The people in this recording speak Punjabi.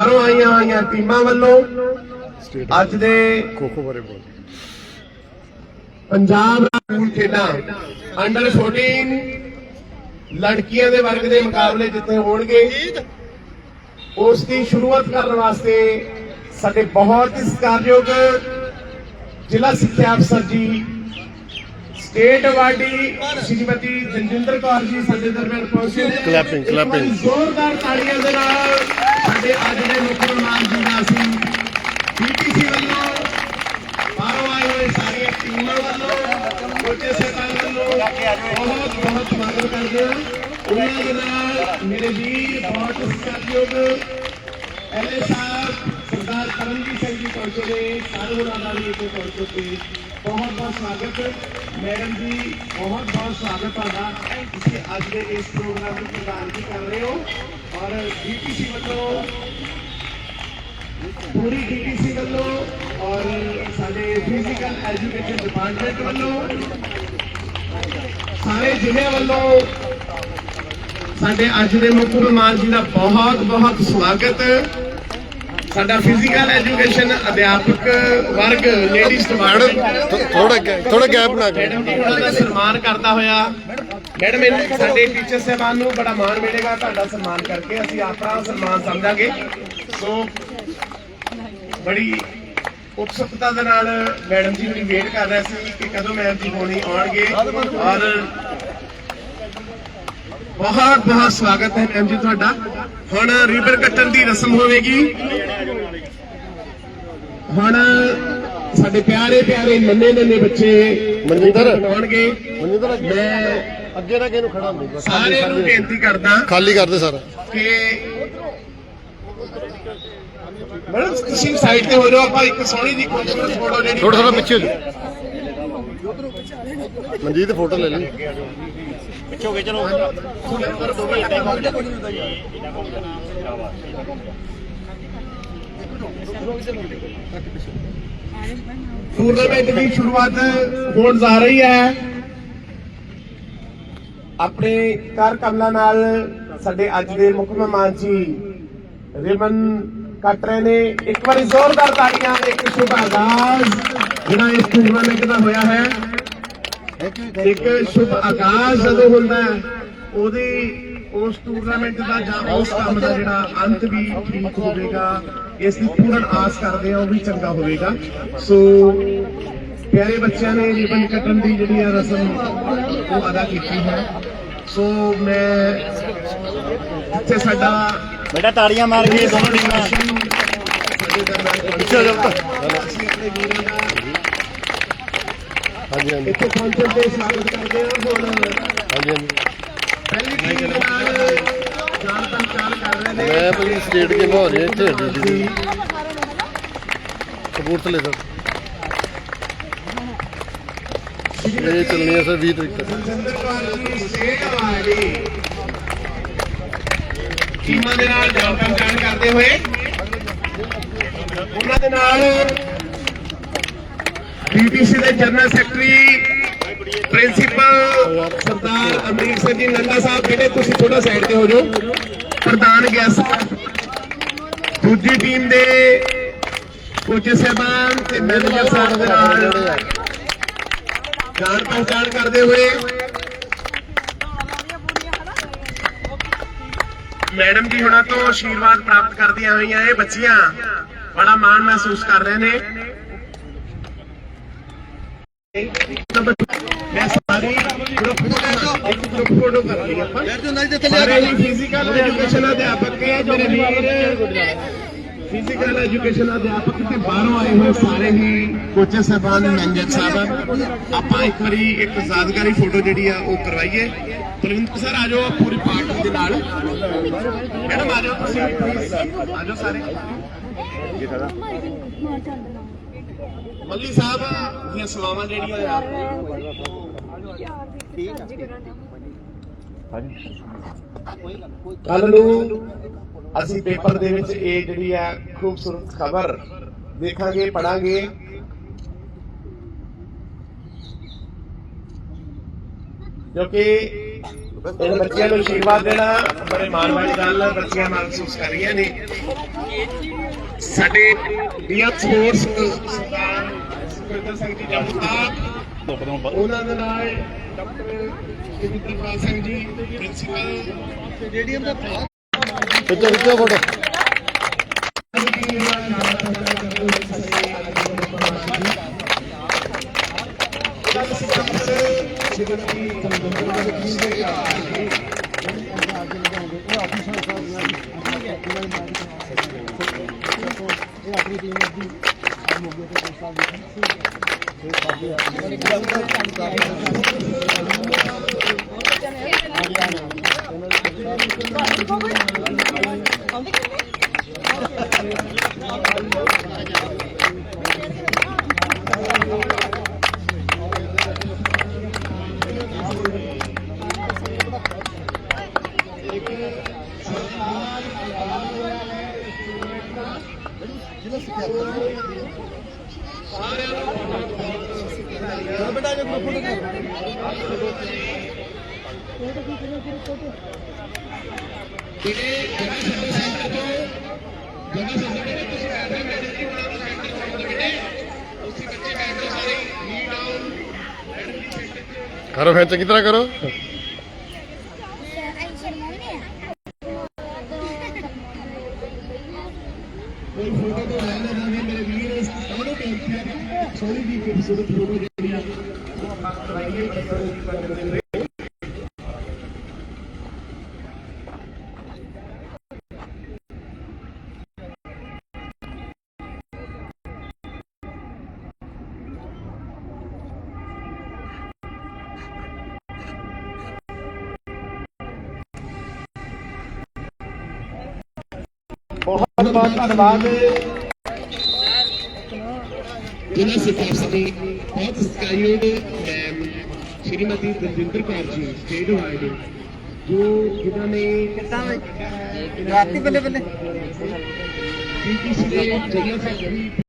ਬਾਹਰੋਂ ਆਈਆਂ ਹੋਈਆਂ ਟੀਮਾਂ ਵੱਲੋਂ ਅੱਜ ਦੇ ਖੋਖੋ ਬਾਰੇ ਬੋਲ। ਪੰਜਾਬ ਸਕੂਲ ਖੇਡਾਂ ਅੰਡਰ 14 ਲੜਕੀਆਂ ਦੇ ਵਰਗ ਦੇ ਮੁਕਾਬਲੇ ਜਿੱਥੇ ਹੋਣਗੇ। ਉਸ ਦੀ ਸ਼ੁਰੂਆਤ ਕਰਨ ਵਾਸਤੇ ਸਾਡੇ ਬਹੁਤ ਹੀ ਸਤਿਕਾਰਯੋਗ ਜ਼ਿਲ੍ਹਾ ਸਿੱਖਿਆ ਅਫਸਰ ਜੀ ਸਟੇਟ ਅਵਾਰਡੀ ਸ਼੍ਰੀਮਤੀ ਜਨਜਿੰਦਰ ਕੌਰ ਜੀ ਸਾਡੇ ਦਰਮਿਆਨ ਪਹੁੰਚੇ ਨੇ। Clapping. ਜ਼ੋਰਦਾਰ ਤਾੜੀਆਂ ਦੇ ਨਾਲ ਸਾਡੇ ਅੱਜ ਦੇ ਮੁੱਖ ਮਹਿਮਾਨ ਜੀ ਦਾ ਅਸੀਂ ਪੀਟੀਸੀ ਵੱਲੋਂ ਬਾਹਰੋਂ ਆਏ ਹੋਏ ਸਾਰੀਆਂ ਟੀਮਾਂ ਵੱਲੋਂ ਕੋਚੇ ਸਹਿਬਾਨ ਵੱਲੋਂ ਬਹੁਤ ਬਹੁਤ ਸਵਾਗਤ ਕਰਦੇ ਹਾਂ। ਉਹਨਾਂ ਦੇ ਨਾਲ ਮੇਰੇ ਵੀਰ ਬਹੁਤ ਸਤਿਕਾਰਯੋਗ ਐਲਏ ਸਾਹਿਬ ਕਰਮਜੀਤ ਸਿੰਘ ਜੀ ਪਹੁੰਚੇ ਨੇ ਸਾਰੇ ਉਹਨਾਂ ਦਾ ਵੀ ਇੱਥੇ ਪਹੁੰਚੇ ਤੇ ਬਹੁਤ ਬਹੁਤ ਸਵਾਗਤ। ਮੈਡਮ ਜੀ, ਬਹੁਤ ਬਹੁਤ ਸਵਾਗਤ ਤੁਹਾਡਾ। ਤੁਸੀਂ ਅੱਜ ਦੇ ਇਸ ਪ੍ਰੋਗਰਾਮ ਦੀ ਪ੍ਰਧਾਨਗੀ ਕਰ ਰਹੇ ਹੋ। ਔਰ ਬੀਟੀਸੀ ਵੱਲੋਂ, ਪੂਰੀ ਡੀਟੀਸੀ ਵੱਲੋਂ ਔਰ ਸਾਡੇ ਫਿਜ਼ੀਕਲ ਐਜੂਕੇਸ਼ਨ ਡਿਪਾਰਟਮੈਂਟ ਵੱਲੋਂ, ਸਾਰੇ ਜ਼ਿਲ੍ਹੇ ਵੱਲੋਂ ਸਾਡੇ ਅੱਜ ਦੇ ਮੁੱਖ ਮਹਿਮਾਨ ਜੀ ਦਾ ਬਹੁਤ ਬਹੁਤ ਸਵਾਗਤ। ਸਾਡਾ ਫਿਜ਼ੀਕਲ ਐਜੂਕੇਸ਼ਨ ਅਧਿਆਪਕ ਵਰਗ ਲੇਡੀਜ਼ ਡਿਪਾਰਟਮੈਂਟ ਥੋੜਾ ਥੋੜਾ ਗੈਪ ਉਹਨਾਂ ਦਾ ਸਨਮਾਨ ਕਰਦਾ ਹੋਇਆ। ਮੈਡਮ ਇਹ ਸਾਡੇ ਟੀਚਰ ਸਾਹਿਬਾਨ ਨੂੰ ਬੜਾ ਮਾਣ ਮਿਲੇਗਾ ਤੁਹਾਡਾ ਸਨਮਾਨ ਕਰਕੇ। ਅਸੀਂ ਆਪਣਾ ਸਨਮਾਨ ਸਮਝਾਂਗੇ। ਸੋ ਬੜੀ ਉਤਸੁਕਤਾ ਦੇ ਨਾਲ ਮੈਡਮ ਜੀ ਵੀ ਵੇਟ ਕਰ ਰਹੇ ਸੀ ਕਿ ਕਦੋਂ ਮੈਮ ਜੀ ਹੋਣੀ ਆਉਣਗੇ। ਔਰ ਬਹੁਤ ਬਹੁਤ ਸਵਾਗਤ ਹੈ ਮੈਮ ਜੀ ਤੁਹਾਡਾ। ਹੁਣ ਰੀਬਨ ਕੱਟਣ ਦੀ ਰਸਮ ਹੋਵੇਗੀ। ਹੁਣ ਸਾਡੇ ਪਿਆਰੇ ਪਿਆਰੇ ਨੰਨੇ ਨੰਨੇ ਬੱਚੇ ਮਨਜਿੰਦਰ। ਬਣਾਉਣਗੇ। ਮਨਿੰਦਰ ਮੈਂ ਅੱਗੇ ਨਾ ਕਿਹਨੂੰ ਖੜਾ ਬਸ ਸਾਰਿਆਂ ਨੂੰ ਬੇਨਤੀ ਕਰਦਾ ਖਾਲੀ ਕਰ ਦੇ ਸਾਰਾ। ਕਿ ਮੈਡਮ ਤੁਸੀਂ ਸਾਈਡ ਤੇ ਹੋ ਜਾਓ ਆਪਾਂ ਇੱਕ ਸੋਹਣੀ ਜੀ ਖੂਬਸੂਰਤ ਫੋਟੋ ਜਿਹੜੀ ਥੋੜਾ ਥੋੜਾ ਪਿੱਛੇ ਹੋ ਜਾ ਮਨਜੀਤ ਫੋਟੋ ਲੈ ਲਈ। ਟੂਰਨਾਮੈਂਟ ਦੀ ਸ਼ੁਰੂਆਤ ਹੋਣ ਜਾ ਰਹੀ ਹੈ। ਆਪਣੇ ਕਰ ਕਮਲਾ ਨਾਲ ਸਾਡੇ ਅੱਜ ਦੇ ਮੁੱਖ ਮਹਿਮਾਨ ਜੀ ਰਿਬਨ ਕੱਟ ਰਹੇ ਨੇ। ਇੱਕ ਵਾਰੀ ਜ਼ੋਰਦਾਰ ਤਾੜੀਆਂ, ਇੱਕ ਸ਼ੁਭ ਆਗਾਜ਼। ਜਿਹੜਾ ਇਸ ਟੂਰਨਾਮੈਂਟ ਦਾ ਹੋਇਆ ਹੈ। ਇੱਕ ਸ਼ੁਭ ਆਗਾਜ਼ ਜਦੋਂ ਹੁੰਦਾ ਹੈ ਉਹਦੀ ਉਸ ਟੂਰਨਾਮੈਂਟ ਦਾ ਜਾਂ ਉਸ ਕੰਮ ਦਾ ਜਿਹੜਾ ਅੰਤ ਵੀ ਠੀਕ ਹੋਵੇਗਾ ਇਸ ਦੀ ਪੂਰਨ ਆਸ ਕਰਦੇ ਆ ਉਹ ਵੀ ਚੰਗਾ ਹੋਵੇਗਾ। ਸੋ ਪਿਆਰੇ ਬੱਚਿਆਂ ਨੇ ਰਿਬਨ ਕੱਟਣ ਦੀ ਜਿਹੜੀ ਆ ਰਸਮ ਉਹ ਅਦਾ ਕੀਤੀ ਹੈ। ਸੋ ਮੈਂ ਇੱਥੇ ਸਾਡਾ ਬੇਟਾ ਤਾੜੀਆਂ ਮਾਰ ਕੇ ਦੋਨੋਂ ਟੀਮਾਂ। ਸਾਡੇ ਪੁੱਤ। ਅਸੀਂ ਆਪਣੇ ਵੀਰਾਂ ਦਾ ਹਾਂਜੀ ਹਾਂਜੀ। ਇੱਥੇ ਪਹੁੰਚਣ ਤੇ ਸਵਾਗਤ ਕਰਦੇ ਹਾਂ ਹੁਣ। ਹਾਂਜੀ ਹਾਂਜੀ। ਪਹਿਲੀ ਟੀਮ ਦੇ ਨਾਲ ਜਾਣ ਪਛਾਣ ਕਰ ਰਹੇ ਨੇ। ਮੈਂ ਭਾਜੀ ਸਟੇਟ ਗੇਮ ਹੋ ਰਹੀ ਇੱਥੇ ਡੀਡੀ ਕਪੂਰਥਲੇ ਸਰ। ਇਹ ਚੱਲਣੀ ਹੈ ਸਰ 20 ਤਰੀਕ ਤੱਕ। ਸਟੇਟ ਟੀਮਾਂ ਦੇ ਨਾਲ ਜਾਣ ਪਛਾਣ ਕਰਦੇ ਹੋਏ। ਉਹਨਾਂ ਦੇ ਨਾਲ ਬੀਟੀਸੀ ਦੇ general secretary principal Sardar Amrik Singh ji Nanda Sahib ਬੇਟੇ ਤੁਸੀਂ ਥੋੜਾ ਸਾਈਡ ਤੇ ਹੋ ਜਾਓ, ਪ੍ਰਧਾਨ ਗੈਸਟ ਦੂਜੀ ਟੀਮ ਦੇ ਕੋਚ ਸਾਹਿਬਾਨ ਤੇ ਮੈਨੇਜਰ ਸਾਹਿਬ ਦੇ ਨਾਲ ਜਾਣ ਪਛਾਣ ਕਰਦੇ ਹੋਏ ਮੈਡਮ ਜੀ ਹੁਣਾਂ ਤੋਂ ਆਸ਼ੀਰਵਾਦ ਪ੍ਰਾਪਤ ਕਰਦੀਆਂ ਹੋਈਆਂ ਇਹ ਬੱਚੀਆਂ, ਬੜਾ ਮਾਣ ਮਹਿਸੂਸ ਕਰ ਰਹੇ ਨੇ। ਮੈਂ ਸਾਰੀ ਗਰੁੱਪ ਇੱਕ ਗਰੁੱਪ ਫੋਟੋ ਕਰ ਲਈ ਆਪਾਂ ਸਾਰੇ ਹੀ ਫਿਜ਼ੀਕਲ ਐਜੂਕੇਸ਼ਨ ਅਧਿਆਪਕ ਹੈ ਮੇਰੇ ਵੀਰ ਫਿਜ਼ੀਕਲ ਐਜੂਕੇਸ਼ਨ ਅਧਿਆਪਕ ਤੇ ਬਾਹਰੋਂ ਆਏ ਹੋਏ ਸਾਰੇ ਹੀ ਕੋਚੇ ਸਾਹਿਬਾਨ ਮੈਨੇਜਰ ਸਾਹਿਬਾਨ ਆਪਾਂ ਇੱਕ ਵਾਰੀ ਇੱਕ ਯਾਦਗਾਰੀ ਫੋਟੋ ਜਿਹੜੀ ਆ ਉਹ ਕਰਵਾਈਏ ਪ੍ਰਵਿੰਦਰ ਸਰ ਆ ਜਾਓ ਪੂਰੀ ਪਾਰਟੀ ਦੇ ਨਾਲ ਮੈਡਮ ਆ ਜਾਓ ਤੁਸੀਂ please, ਆ ਜਾਓ ਸਾਰੇ ਮੱਲੀ ਸਾਹਿਬ, ਦੀਆਂ ਸਲਾਮਾਂ ਜਿਹੜੀਆਂ ਆ। ਕੱਲ ਨੂੰ ਅਸੀਂ ਪੇਪਰ ਦੇ ਵਿੱਚ ਇਹ ਜਿਹੜੀ ਆ ਖੂਬਸੂਰਤ ਖਬਰ ਦੇਖਾਂਗੇ ਪੜਾਂਗੇ ਕਿਉਂਕਿ ਇਹ ਬੱਚਿਆਂ ਨੂੰ ਆਸ਼ੀਰਵਾਦ ਦੇਣਾ, ਬੜੇ ਮਾਣ ਵਾਲੀ ਗੱਲ ਹੈ ਬੱਚੀਆਂ ਮਹਿਸੂਸ ਕਰ ਰਹੀਆਂ ਨੇ। ਸਾਡੇ ਡੀਐਮ ਸਪੋਰਟਸ ਸਰਦਾਰ ਸੁਖਵਿੰਦਰ ਸਿੰਘ ਜੀ ਜਮਤਾ ਉਹਨਾਂ ਦੇ ਨਾਲ doctor Jaginderpal Singh ji principal JDM ਦਾ ਖਿੱਚੋ ਖਿੱਚੋ ਫੋਟੋ। ਆਪਣੀ ਟੀਮ ਅੱਧੀ ਮੋਗੇ ਤੋਂ ਕੋਚ ਸਾਹਿਬ ਜੀ ਸੀ ਤੇ ਸਾਡੇ ਆਪਣੇ ਕਰੋ ਫਿਰ ਚੰਗੀ ਤਰ੍ਹਾਂ ਕਰੋ ਕੋਈ ਫੋਟੋ ਤੋਂ ਲੈ ਲੈਣਾ ਵੀ ਮੇਰੇ ਵੀਰ ਉਹਨੂੰ ਦੇਖਿਆ ਸੋਹਣੀ ਦੀ ਖੂਬਸੂਰਤ ਫੋਟੋ ਜਿਹੜੀ ਆ ਉਹ ਆਪਾਂ ਕਰਾਈਏ ਬੱਚਿਆਂ ਦੀ ਕਰਦੇ ਹੋਏ ਬਹੁਤ ਬਹੁਤ ਧੰਨਵਾਦ ਜ਼ਿਲ੍ਹਾ ਸਿਫਾਰਸ਼ ਦੀ ਬਹੁਤ ਸਤਿਕਾਰਯੋਗ ma'am Shrimati Daljinder Kaur ji state wide ਜੋ ਜਿਨ੍ਹਾਂ ਨੇ ਰਾਤੀ ਬੱਲੇ ਬੱਲੇ ਪੀਟੀਸੀ ਦੇ ਜਗ੍ਹਾ ਸੇ